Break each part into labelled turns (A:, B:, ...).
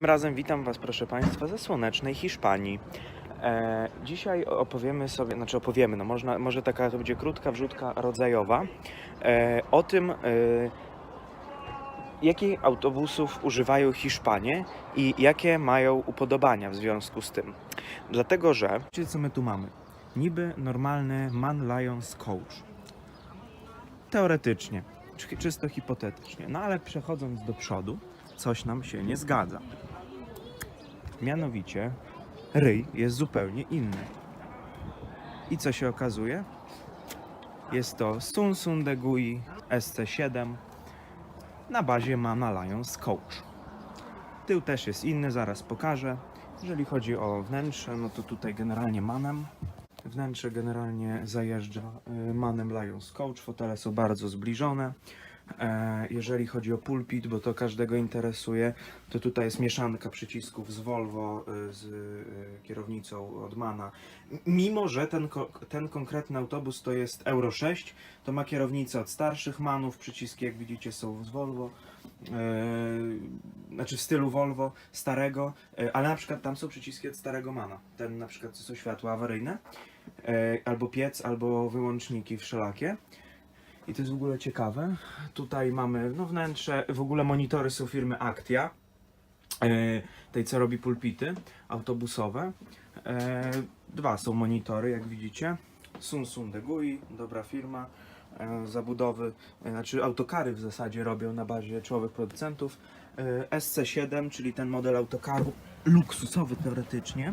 A: Tym razem witam Was, proszę Państwa, ze słonecznej Hiszpanii. E, dzisiaj opowiemy sobie, znaczy opowiemy, no można, może taka to będzie krótka wrzutka rodzajowa, e, o tym, e, jakich autobusów używają Hiszpanie i jakie mają upodobania w związku z tym. Dlatego, że... Wiecie, co my tu mamy? Niby normalny Man Lions Coach. Teoretycznie, czy- czysto hipotetycznie. No ale przechodząc do przodu, coś nam się nie zgadza. Mianowicie ryj jest zupełnie inny. I co się okazuje? Jest to Sunsun Degui SC7 na bazie Mana Lions Coach. Tył też jest inny, zaraz pokażę. Jeżeli chodzi o wnętrze, no to tutaj generalnie manem. Wnętrze generalnie zajeżdża y, manem Lions Coach. Fotele są bardzo zbliżone. E, Jeżeli chodzi o pulpit, bo to każdego interesuje, to tutaj jest mieszanka przycisków z Volvo y, z y, kierownicą od Mana. Mimo, że ten, ten konkretny autobus to jest Euro 6, to ma kierownicę od starszych Manów, przyciski jak widzicie są z Volvo, e, znaczy w stylu Volvo starego, e, ale na przykład tam są przyciski od starego Mana. Ten na przykład to są światła awaryjne, e, albo piec, albo wyłączniki wszelakie. I to jest w ogóle ciekawe. Tutaj mamy no, wnętrze, w ogóle monitory są firmy Actia, e, tej co robi pulpity autobusowe. E, dwa są monitory, jak widzicie. Sunsun Degui, dobra firma. E, zabudowy, znaczy autokary w zasadzie robią na bazie czołowych producentów. E, SC7, czyli ten model autokaru luksusowy teoretycznie.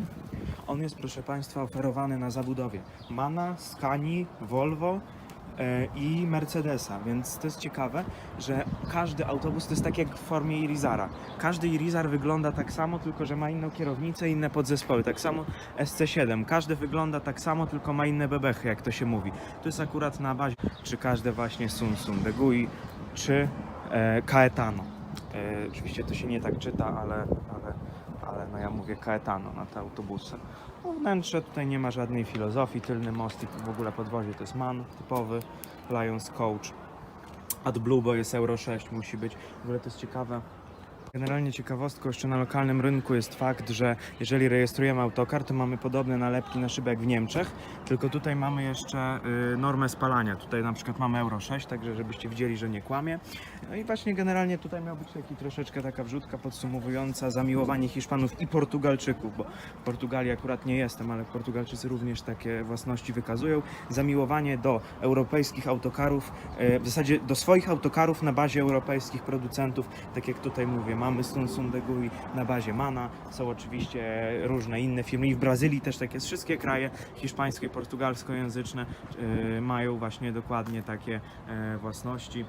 A: On jest, proszę Państwa, oferowany na zabudowie Mana, Scani, Volvo, i Mercedesa, więc to jest ciekawe, że każdy autobus to jest tak jak w formie Irizara. Każdy Irizar wygląda tak samo, tylko że ma inną kierownicę, inne podzespoły. Tak samo SC7. Każdy wygląda tak samo, tylko ma inne bebechy, jak to się mówi. To jest akurat na bazie, czy każde właśnie Sunsun Degui, czy e, Caetano. E, oczywiście to się nie tak czyta, ale, ale, ale no ja mówię Caetano na te autobusy. No, wnętrze tutaj nie ma żadnej filozofii, tylny mostik w ogóle podwozie to jest MAN typowy, Lions Coach. AdBlue, bo jest Euro 6 musi być. W ogóle to jest ciekawe. Generalnie ciekawostką jeszcze na lokalnym rynku jest fakt, że jeżeli rejestrujemy autokar, to mamy podobne nalepki na szybę jak w Niemczech, tylko tutaj mamy jeszcze y, normę spalania. Tutaj na przykład mamy Euro 6, także żebyście widzieli, że nie kłamie. No i właśnie generalnie tutaj miał być taki troszeczkę taka wrzutka podsumowująca zamiłowanie Hiszpanów i Portugalczyków, bo w Portugalii akurat nie jestem, ale Portugalczycy również takie własności wykazują. Zamiłowanie do europejskich autokarów, e, w zasadzie do swoich autokarów na bazie europejskich producentów, tak jak tutaj mówię, mamy Sunsun Degui na bazie Mana, są oczywiście różne inne firmy i w Brazylii też tak jest. Wszystkie kraje hiszpańskie, portugalskojęzyczne e, mają właśnie dokładnie takie e, własności.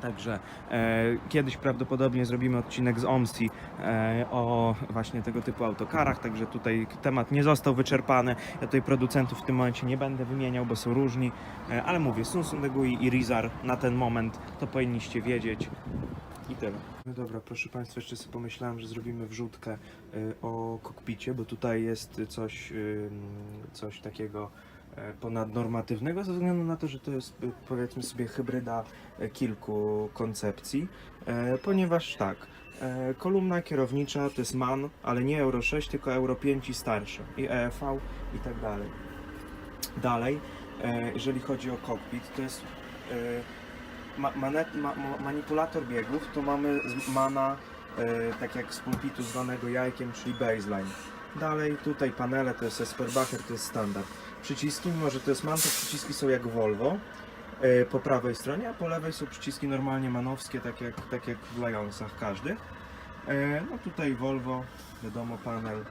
A: Także e, kiedyś prawdopodobnie zrobimy odcinek z OMSI e, o właśnie tego typu autokarach, także tutaj temat nie został wyczerpany. Ja tutaj producentów w tym momencie nie będę wymieniał, bo są różni, e, ale mówię, Sunsun Degui i Rizar na ten moment to powinniście wiedzieć. Tyle. No dobra, proszę Państwa, jeszcze sobie pomyślałem, że zrobimy wrzutkę y, o kokpicie, bo tutaj jest coś, coś takiego e, ponadnormatywnego ze względu na to, że to jest y, powiedzmy sobie hybryda e, kilku koncepcji, e, ponieważ tak, kolumna kierownicza to jest MAN, ale nie Euro 6, tylko Euro 5 i starsze, i EFV i tak dalej. Dalej, jeżeli chodzi o kokpit, to jest ma, manet, ma, ma, manipulator biegów, to mamy z mana, e, tak jak z pulpitu zwanego jajkiem, czyli baseline. Dalej tutaj panele to jest Esperbacher, to jest standard. Przyciski, mimo że to jest man, to przyciski są jak Volvo e, po prawej stronie, a po lewej są przyciski normalnie manowskie, tak jak, tak jak w Lionsach każdy. E, no tutaj Volvo, wiadomo panel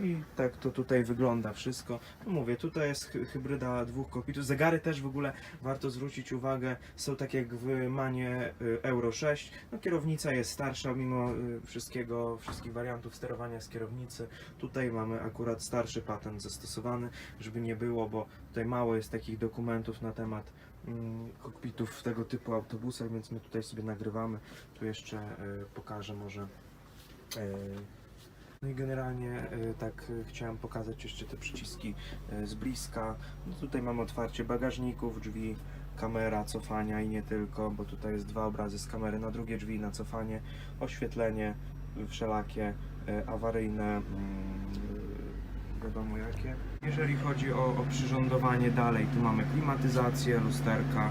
A: i tak to tutaj wygląda wszystko. No mówię, tutaj jest hy- hybryda dwóch kokpitów. Zegary też w ogóle warto zwrócić uwagę, są tak jak w Manie y, Euro 6. No kierownica jest starsza mimo y, wszystkiego, wszystkich wariantów sterowania z kierownicy. Tutaj mamy akurat starszy patent zastosowany, żeby nie było, bo tutaj mało jest takich dokumentów na temat mm, kokpitów tego typu autobusach, więc my tutaj sobie nagrywamy. Tu jeszcze y, pokażę może no i generalnie y, tak y, chciałem pokazać jeszcze te przyciski y, z bliska. No tutaj mamy otwarcie bagażników, drzwi, kamera, cofania i nie tylko, bo tutaj jest dwa obrazy z kamery na drugie drzwi, na cofanie, oświetlenie, wszelakie e, awaryjne, mm, e, wiadomo jakie. Jeżeli chodzi o, o przyrządowanie dalej, tu mamy klimatyzację, lusterka,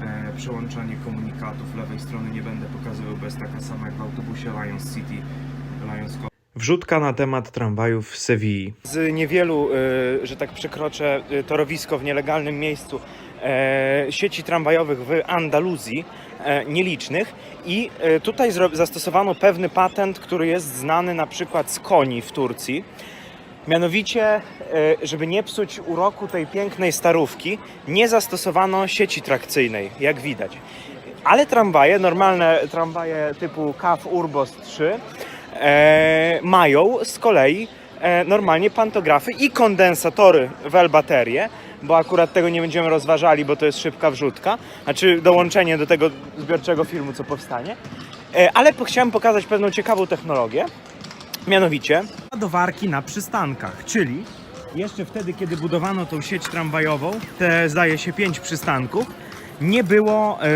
A: e, przełączanie komunikatów lewej strony nie będę pokazywał, bo jest taka sama jak w autobusie Lions City, Lions Wrzutka na temat tramwajów w Sewilli. Z niewielu, y, że tak przekroczę, y, torowisko w nielegalnym miejscu e, sieci tramwajowych w Andaluzji, e, nielicznych. I e, tutaj zastosowano pewny patent, który jest znany na przykład z koni w Turcji. Mianowicie, żeby nie psuć uroku tej pięknej starówki, nie zastosowano sieci trakcyjnej, jak widać. Ale tramwaje, normalne tramwaje typu CAF Urbos 3, e, mają z kolei e, normalnie pantografy i kondensatory wel baterie, bo akurat tego nie będziemy rozważali, bo to jest szybka wrzutka, znaczy dołączenie do tego zbiorczego filmu, co powstanie. E, ale po- chciałem pokazać pewną ciekawą technologię, mianowicie ładowarki na przystankach, czyli jeszcze wtedy, kiedy budowano tą sieć tramwajową, te zdaje się pięć przystanków, nie było e,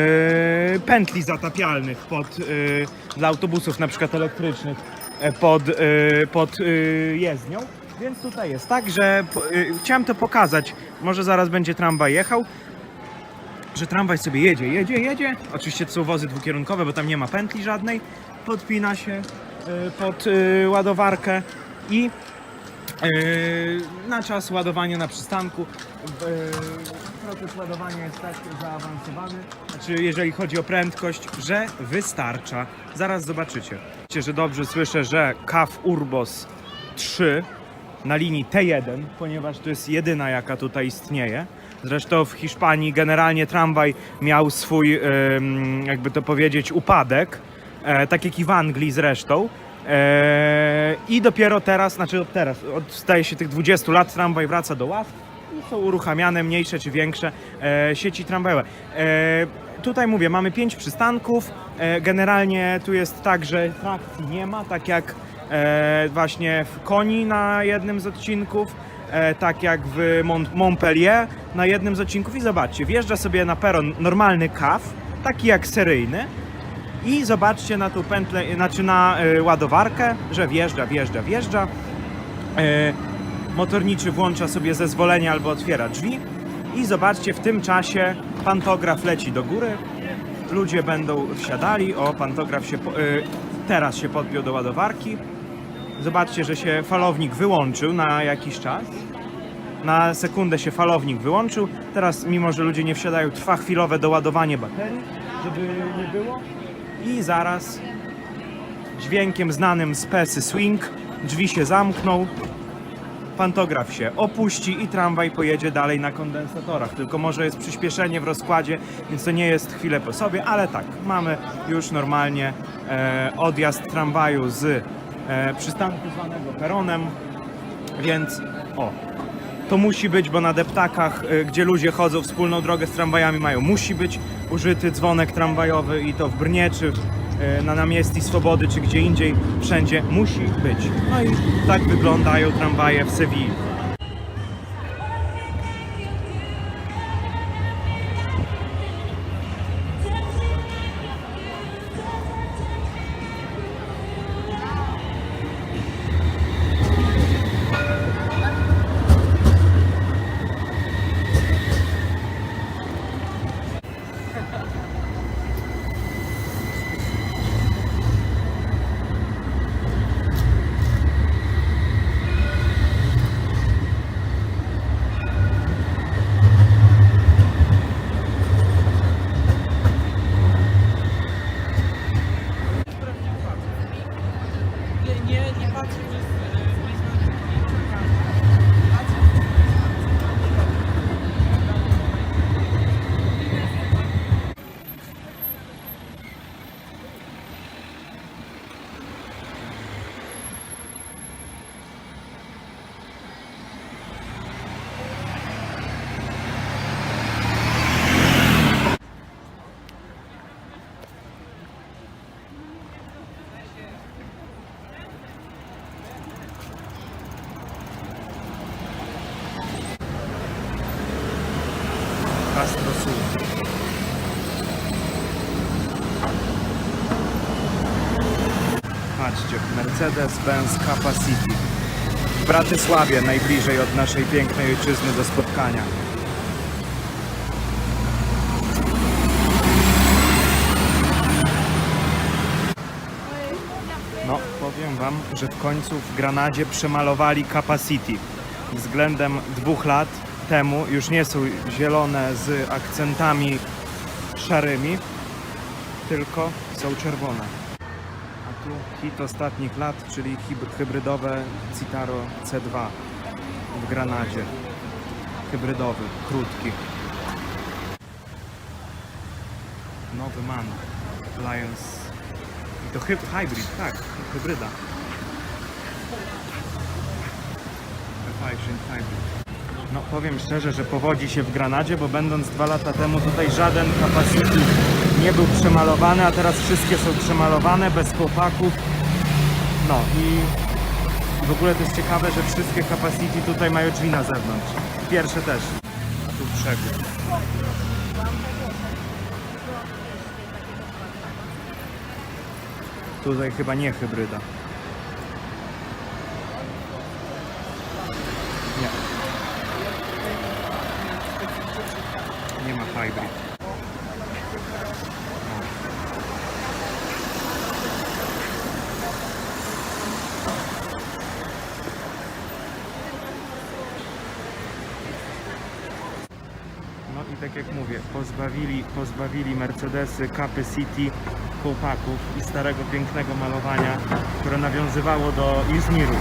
A: pętli zatapialnych pod, e, dla autobusów na przykład elektrycznych e, pod, e, pod e, jezdnią. Więc tutaj jest tak, że e, chciałem to pokazać. Może zaraz będzie tramwaj jechał. Że tramwaj sobie jedzie, jedzie, jedzie. Oczywiście to są wozy dwukierunkowe, bo tam nie ma pętli żadnej. Podpina się e, pod e, ładowarkę i Yy, na czas ładowania na przystanku. Proces ładowania jest tak zaawansowany, znaczy jeżeli chodzi o prędkość, że wystarcza. Zaraz zobaczycie. Wiecie, że dobrze słyszę, że CAF Urbos 3 na linii T1, ponieważ to jest jedyna jaka tutaj istnieje. Zresztą w Hiszpanii generalnie tramwaj miał swój, jakby to powiedzieć, upadek, e, tak jak i w Anglii zresztą. E, I dopiero teraz, znaczy od teraz, od staje się tych 20 lat tramwaj wraca do ław są uruchamiane mniejsze czy większe e, sieci tramwajowe. E, tutaj mówię, mamy pięć przystanków. E, generalnie tu jest tak, że trakcji nie ma, tak jak e, właśnie w Koni na jednym z odcinków, e, tak jak w Mont Montpellier na jednym z odcinków. I zobaczcie, wjeżdża sobie na peron normalny kaw, taki jak seryjny. I zobaczcie na tą pętlę, znaczy na y, ładowarkę, że wjeżdża, wjeżdża, wjeżdża. E, motorniczy włącza sobie zezwolenie albo otwiera drzwi. I zobaczcie, w tym czasie pantograf leci do góry. Ludzie będą wsiadali. O, pantograf się po, y, teraz się podpiął do ładowarki. Zobaczcie, że się falownik wyłączył na jakiś czas. Na sekundę się falownik wyłączył. Teraz, mimo że ludzie nie wsiadają, trwa chwilowe doładowanie baterii, żeby nie było. I zaraz dźwiękiem znanym z Pesy Swing drzwi się zamkną, pantograf się opuści i tramwaj pojedzie dalej na kondensatorach. Tylko może jest przyspieszenie w rozkładzie, więc to nie jest chwilę po sobie, ale tak, mamy już normalnie e, odjazd tramwaju z e, przystanku zwanego peronem, więc o, to musi być, bo na deptakach, y, gdzie ludzie chodzą wspólną drogę z tramwajami mają, musi być użyty dzwonek tramwajowy i to w Brnie, czy na Namiestii Swobody, czy gdzie indziej, wszędzie musi być. No i tak wyglądają tramwaje w Sewilli. Mercedes-Benz Capacity. W Bratysławie, najbliżej od naszej pięknej ojczyzny do spotkania. No, powiem Wam, że w końcu w Granadzie przemalowali Capacity. Względem dwóch lat temu już nie są zielone z akcentami szarymi, tylko są czerwone. Hit ostatnich lat, czyli hybrydowe Citaro C2 w Granadzie. Hybrydowy, krótki. Nowy man. Lions. I to hyb hybrid, tak, hybryda. Fashion hybrid. No powiem szczerze, że powodzi się w Granadzie, bo będąc dwa lata temu tutaj żaden Capacity nie był przemalowany, a teraz wszystkie są przemalowane bez chłopaków. No i w ogóle to jest ciekawe, że wszystkie Capacity tutaj mają drzwi na zewnątrz. Pierwsze też. A tu przegód. Tutaj chyba nie hybryda. Nie. Nie ma hybrid. No. I tak jak mówię, pozbawili, pozbawili Mercedesy, Capy City, kołpaków i starego pięknego malowania, które nawiązywało do Izmiru.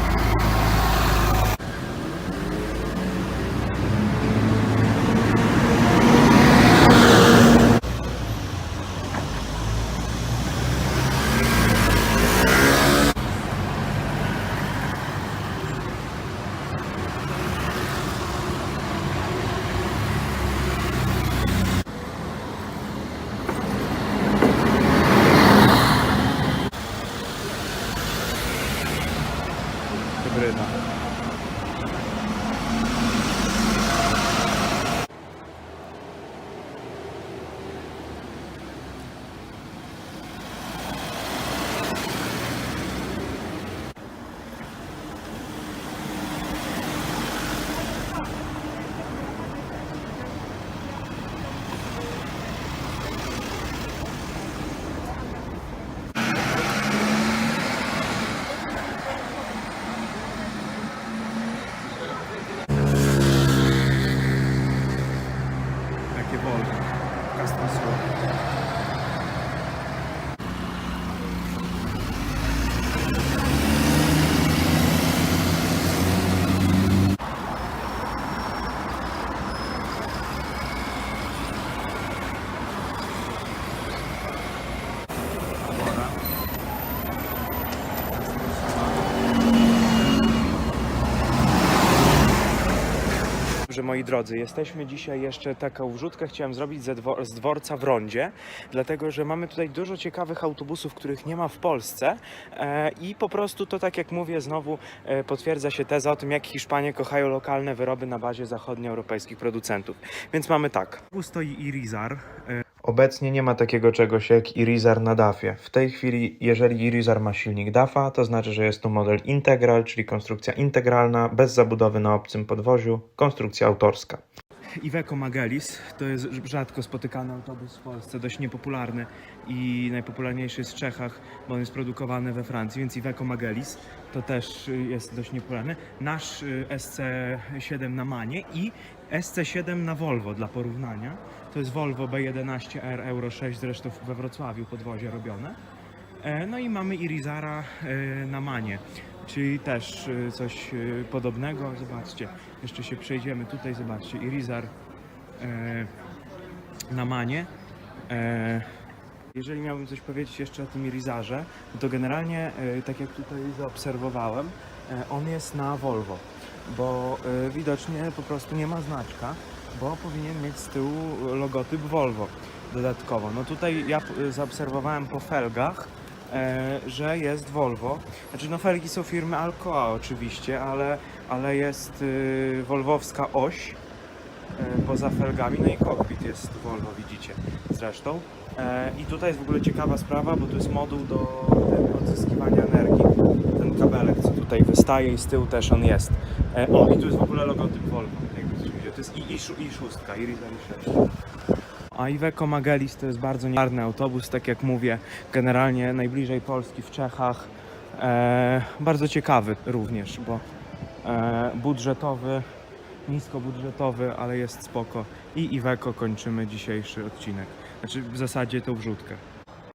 A: Hybryda. Takie Volvo. Custom Swap. Dobra. Dobrze, moi drodzy, jesteśmy dzisiaj jeszcze taką wrzutkę chciałem zrobić ze z dworca w Rondzie, dlatego że mamy tutaj dużo ciekawych autobusów, których nie ma w Polsce e, i po prostu to tak jak mówię, znowu e, potwierdza się teza o tym, jak Hiszpanie kochają lokalne wyroby na bazie zachodnioeuropejskich producentów. Więc mamy tak. Tu stoi Irizar. Obecnie nie ma takiego czegoś jak Irizar na DAFie. W tej chwili, jeżeli Irizar ma silnik DAFa, to znaczy, że jest to model Integral, czyli konstrukcja integralna, bez zabudowy na obcym podwoziu, konstrukcja autorska. Iveco Magelis to jest rzadko spotykany autobus w Polsce, dość niepopularny i najpopularniejszy jest w Czechach, bo on jest produkowany we Francji, więc Iveco Magelis to też jest dość niepopularny. Nasz y, SC7 na Manie i SC7 na Volvo dla porównania. To jest Volvo B11R Euro 6, zresztą we Wrocławiu podwozie robione. E, No i mamy Irizara e, na Manie, czyli też e, coś podobnego. Zobaczcie, jeszcze się przejdziemy tutaj, zobaczcie, Irizar na Manie. Jeżeli miałbym coś powiedzieć jeszcze o tym Irizarze, to generalnie, tak jak tutaj zaobserwowałem, on jest na Volvo, bo widocznie po prostu nie ma znaczka, bo powinien mieć z tyłu logotyp Volvo dodatkowo. No tutaj ja zaobserwowałem po felgach, e, że jest Volvo. Znaczy no felgi są firmy Alcoa oczywiście, ale, ale jest y, volvowska oś e, poza felgami, no i kokpit jest Volvo, widzicie zresztą. E, I tutaj jest w ogóle ciekawa sprawa, bo to jest moduł do odzyskiwania energii. Ten kabelek, co tutaj wystaje i z tyłu też on jest. E, o, i tu jest w ogóle logotyp Volvo. To jest i, i, i szóstka, i Rizal 6. A Iveco Magelis to jest bardzo niemarny autobus, tak jak mówię, generalnie najbliżej Polski w Czechach. E, bardzo ciekawy również, bo e, budżetowy, niskobudżetowy, ale jest spoko. I Iveco kończymy dzisiejszy odcinek. Znaczy w zasadzie tą wrzutkę.